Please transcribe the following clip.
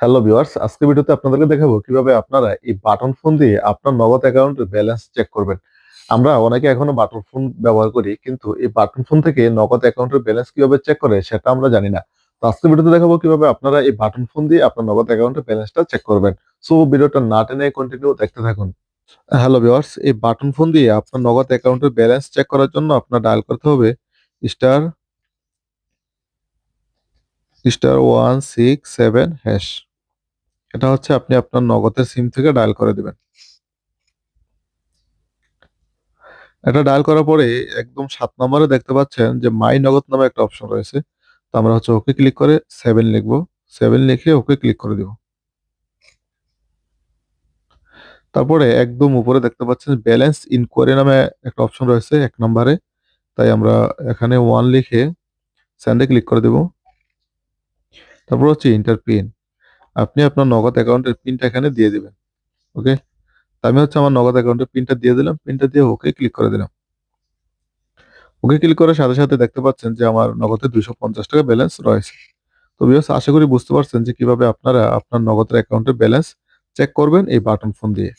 Hello viewers আজকে ভিডিওতে আপনাদেরকে দেখাবো কীভাবে আপনারা এই বাটন ফোন দিয়ে আপনার নগদ অ্যাকাউন্টের ব্যালেন্স চেক করবেন। আমরা অনেকে এখনও বাটন ফোন ব্যবহার করি, কিন্তু এই বাটন ফোন থেকে নগদ অ্যাকাউন্টের ব্যালেন্স কীভাবে চেক করে সেটা আমরা জানি না। তো আজকে ভিডিওতে দেখাবো কীভাবে আপনারা এই বাটন ফোন দিয়ে আপনার নগদ অ্যাকাউন্টের ব্যালেন্সটা চেক করবেন। সো ভিডিওটা না টেনে কন্টিনিউ দেখতে থাকুন। হ্যালো ভিউয়ার্স এই বাটন ফোন দিয়ে আপনার নগদ অ্যাকাউন্টের ব্যালেন্স চেক করার জন্য আপনার ডায়াল করতে হবে star star one six seven hash এটা হচ্ছে আপনি আপনার নগদের সিম থেকে ডায়াল করে দেবেন। এটা ডায়াল করার পরে একদম সাত নম্বরে দেখতে পাচ্ছেন যে মাই নগদ নামে একটা অপশন রয়েছে। তো আমরা হচ্ছে ওকে ক্লিক করে সেভেন লিখব। সেভেন লিখে ওকে ক্লিক করে দিব। তারপরে একদম উপরে দেখতে পাচ্ছেন ব্যালেন্স ইনকোয়ারি নামে একটা অপশন রয়েছে এক নম্বরে। তাই আমরা এখানে ওয়ান লিখে স্যান্ডে ক্লিক করে দেব। তারপর হচ্ছে ইন্টার পিন আপনি আপনার নগদ অ্যাকাউন্টের পিনটা এখানে দিয়ে দিবেন, ওকে? আমি হচ্ছে আমার নগদ অ্যাকাউন্টের পিনটা দিয়ে দিলাম, পিনটা দিয়ে ওকে ক্লিক করে দিলাম। ওকে ক্লিক করার সাথে সাথে দেখতে পাচ্ছেন যে আমার নগদে দুশো পঞ্চাশ টাকা ব্যালেন্স রয়েছে। তো বিকজ আশা করি বুঝতে পারছেন যে কীভাবে আপনারা আপনার নগদের অ্যাকাউন্টের ব্যালেন্স চেক করবেন এই বাটন ফোন দিয়ে।